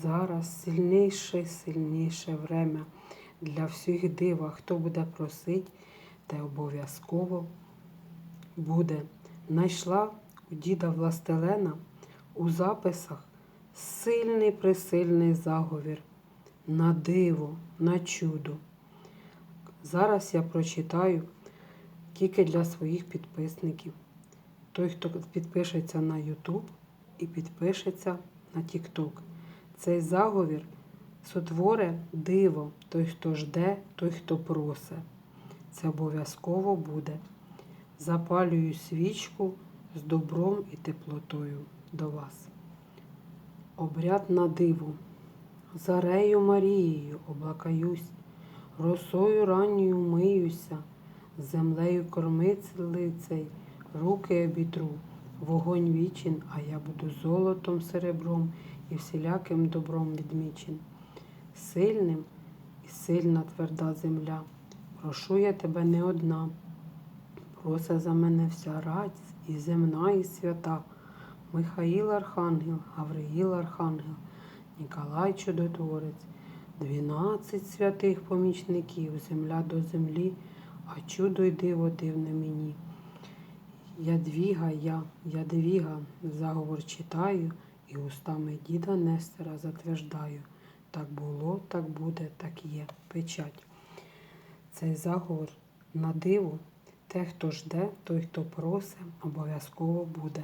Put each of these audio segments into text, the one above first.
Зараз сильніше, сильніше время для всіх дива. Хто буде просить, те обов'язково буде. Найшла у діда Властелена у записах сильний присильний заговір на диво, на чудо. Зараз я прочитаю тільки для своїх підписників. Той, хто підпишеться на YouTube і підпишеться на TikTok. Цей заговір сотворе диво, той, хто жде, той, хто просе. Це обов'язково буде. Запалюю свічку з добром і теплотою до вас. Обряд на диву. Зарею Марією облакаюсь, росою ранньою миюся, землею кормицей, руки обітру, вогонь вічен, а я буду золотом, серебром і всіляким добром відмічен. Сильним і сильна тверда земля. Прошу я тебе не одна. Прося за мене вся радість і земна, і свята. Михаїл Архангел, Гавриїл Архангел, Ніколай Чудотворець, дванадцять святих помічників, земля до землі, а чудо й диво дивне мені. Ядвіга я, ядвіга, заговор читаю, і устами діда Нестера затверждаю. Так було, так буде, так є. Печать. Цей заговор на диво, те, хто жде, той, хто просить, обов'язково буде.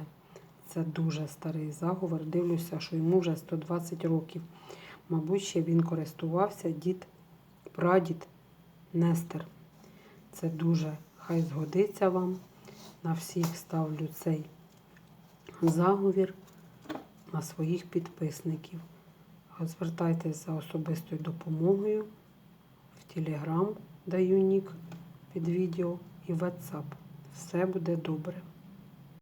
Це дуже старий заговор. Дивлюся, що йому вже 120 років. Мабуть, ще він користувався дід, прадід Нестер. Це дуже хай згодиться вам. На всіх ставлю цей заговір на своїх підписників. Звертайтеся за особистою допомогою в Телеграм даю нік під відео і WhatsApp. Все буде добре.